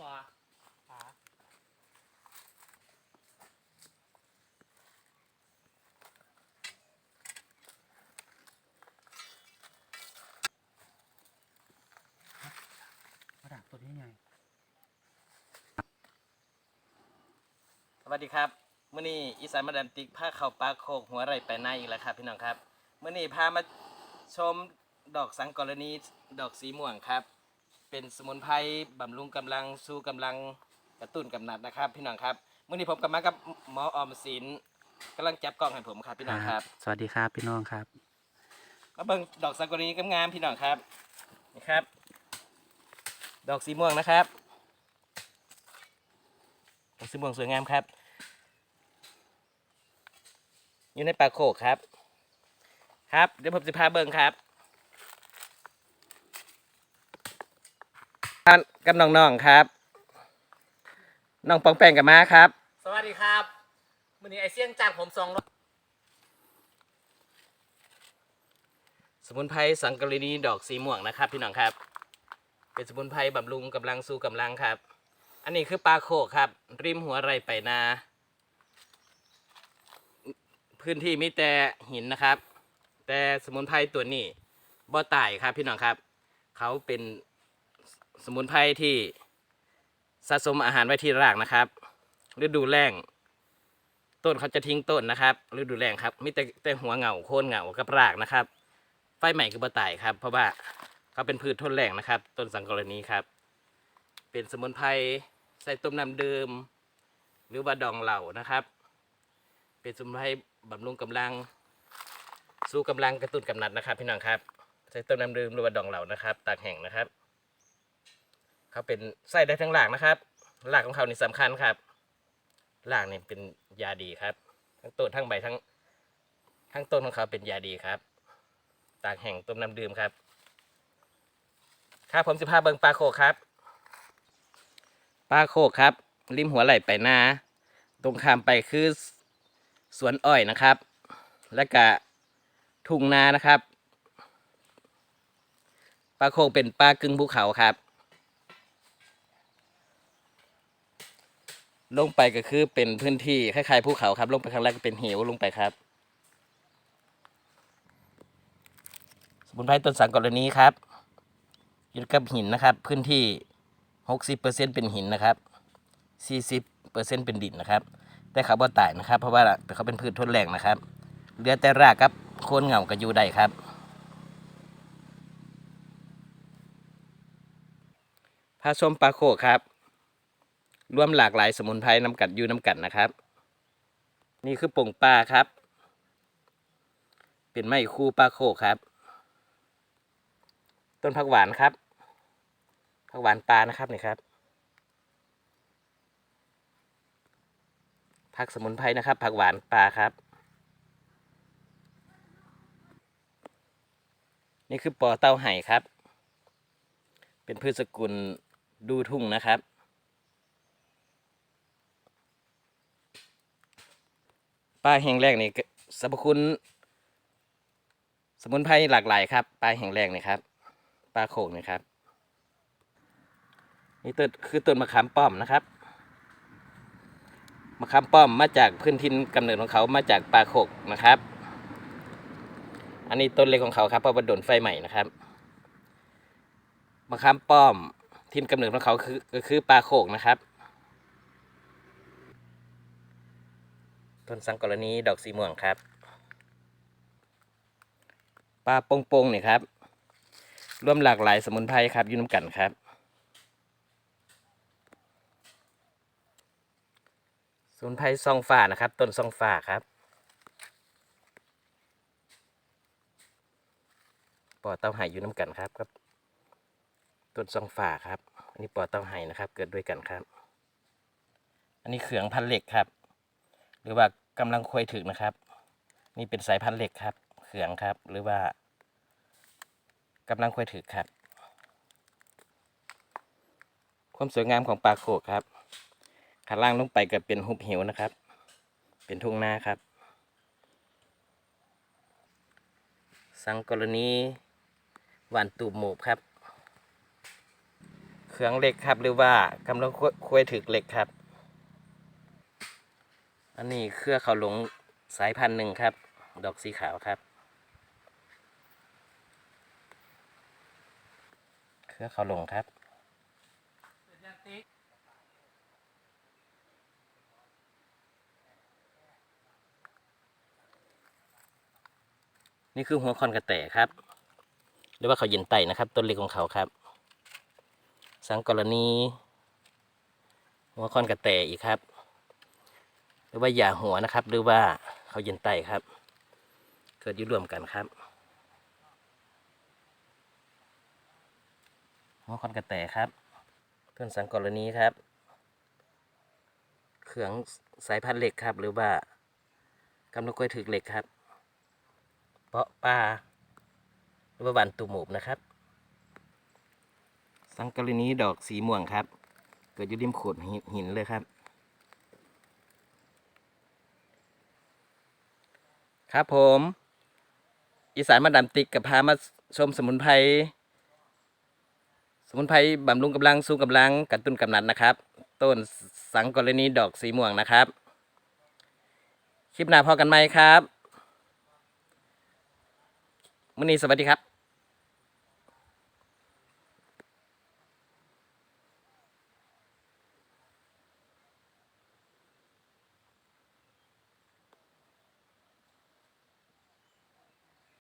บ่ขากระดาษตัวนี้ไงสวัสดีครับมื่อนี้อีสานมาดันติกพาเข้าปลาโคกหัวไรไปหน้าอีกแล้วครับ พี่น้องครับมื่อนี้พามาชมดอกสังกรณีดอกสีม่วงครับ เป็นสมุนไพรบำรุงกำลังสู้กำลังกระตุ้นกำนัดนะครับ พี่น้องครับมื่อนี้ผมกลับมากับหมอออมสินกำลังจับกล้องให้ผมครับพี่น้องครับสวัสดีครับพี่น้องครับมาเบิ่งดอกสังกรณีงามๆพี่น้องครับนี่ครับ ดอกสีม่วงนะครับดอกสีม่วงสวยงามครับ อยู่ในปลาโขกครับ ครับเดี๋ยวผมจะพาเบิ่งครับท่าน กับน้องๆครับ น้องปองแปงกับมาครับ สวัสดีครับมื่อนี้ไอเสี่ยงจ้างผมสองร้อยสมุนไพรสังกะรีนีดอกสีม่วงนะครับ พี่น้องครับ เป็นสมุนไพรบำรุงกำลังสู้กำลังครับ อันนี้คือปลาโขกครับ ริมหัวไรไปนา พื้นที่มีแต่หินนะครับ แต่สมุนไพรตัวนี้บ่ตายครับพี่น้องครับ เขาเป็น สมุนไพรที่สะสมอาหารไว้ที่รากนะครับ ฤดูแล้งต้นเขาจะทิ้งต้นนะครับ ฤดูแล้งครับมีแต่แต่หัวเหงาโคนเหงากับรากนะครับ ไฟใหม่คือบ่ตายครับ เพราะว่าเขาเป็นพืชทนแรงนะครับ ต้นสังกรณีครับ เป็นสมุนไพรใส่ต้มน้ำดื่มหรือว่าดองเหล่านะครับ เป็นสมุนไพรบำรุงกำลัง สู้กำลังกระตุ้นกำนัดนะครับ พี่น้องครับ ใส่ต้มน้ำดื่มหรือว่าดองเหล่านะครับ ตากแห้งนะครับ เขาเป็นใส่ได้ทั้งหลากนะครับหลากของเขานี่สำคัญครับหลากนี่เป็นยาดีครับ ทั้งต้นทั้งใบทั้งทั้งต้นของเขาเป็นยาดีครับ ตากแห้งต้มน้ำดื่มครับครับผมสิพาเบิงปลาโคกครับปลาโคกครับ ริมหัวไหล่ไปหน้า ตรงข้ามไปคือสวนอ้อยนะครับ และก็ทุ่งนานะครับปลาโคกเป็นปลากึ่งภูเขาครับ ลงไปก็คือเป็นพื้นที่คล้ายๆภูเขาครับ ลงไปข้งล่างก็เป็นเหวลงไปครับ สมุนไพรต้นสังกรณีครับยู่กับหินนะครับ พื้นที่หกสิบเปอร์เซ็นเป็นหินนะครับสี่สิบเปอร์เซ็นเป็นดินนะครับ แต่เขาบ่ตายนะครับ เพราะว่าเขาเป็นพืชทนแรงนะครับเหลือแต่รากครับโคนเหงากับยู่ได้ครับพาชมปลาโคกครับ รวมหลากหลายสมุนไพรน้ำกัดยูน้ำกัดนะครับ นี่คือป่งปลาครับ เป็นไม้คู่ปลาโคกครับ ต้นผักหวานครับผักหวานปลานะครับนี่ครับผักสมุนไพรนะครับ ผักหวานปลาครับ นี่คือปอเต้าไห่ครับ เป็นพืชสกุลดูทุ่งนะครับ ปลาแห่งแรกนี่สรรพคุณ สมุนไพรหลากหลายครับ ปลาแห่งแรกนี่ครับ ปลาโขกนี่ครับ นี่ต้นคือต้นมะขามป้อมนะครับ มะขามป้อมมาจากพื้นทินกำเนิดของเขามาจากปลาโขกนะครับ อันนี้ต้นเล็กของเขาครับเพราะว่าโดนไฟใหม่นะครับ มะขามป้อมทินกำเนิดของเขาคือก็คือปลาโขกนะครับ ต้นสังกรณีดอกสีม่วงครับปลาโป่งโป่งนี่ครับร่วมหลากหลายสมุนไพรครับยุ่น้ำกันครับ สมุนไพรซองฟ้านะครับ ต้นซองฟ้าครับปอเต้าไห่อยู่น้ำกันครับครับต้นซองฟ้าครับ อันนี้ปอเต้าไห่นะครับ เกิดด้วยกันครับ อันนี้เขืองพันเหล็กครับ หรือว่ากำลังควยถึกนะครับ นี่เป็นสายพันธุ์เหล็กครับ เขืองครับ หรือว่ากำลังควยถึกครับ ความสวยงามของปลาโขกครับข้างล่างลงไปก็เป็นหุบเหวนะครับ เป็นทุ่งนาครับ สังกรณีหวานตูบหมูบครับ เครื่องเหล็กครับหรือว่ากำลังคุยถึกเหล็กครับ อันนี้เครือเขาหลงสายพันธุ์หนึ่งครับ ดอกสีขาวครับ เครือเขาหลงครับนี่คือหัวคอนกระแตครับหรือว่าเขาเย็นไตนะครับ ต้นเล็กของเขาครับ สังกรณีหัวคอนกระแตอีกครับ หรือว่าหย่าหัวนะครับ หรือว่าเขาเย็นไตครับ เกิดอยู่รวมกันครับหัวคอนกระแตครับเพื่อนสังกรณีครับเครื่องสายพันธุ์เหล็กครับ หรือว่ากำลังกล้วยถึกเหล็กครับ เปาะปลาหรือว่าวันตูหมูบนะครับ สังกรณีดอกสีม่วงครับ เกิดอยู่ริมโขดหินเลยครับ ครับผม อีสานมาดามติกกับพามาชมสมุนไพรสมุนไพรบำรุงกำลังสู้กำลังกระตุ้นกำนัดนะครับ ต้นสังกรณีดอกสีม่วงนะครับ คลิปหน้าพอกันไหมครับมื้อนี้สวัสดีครับ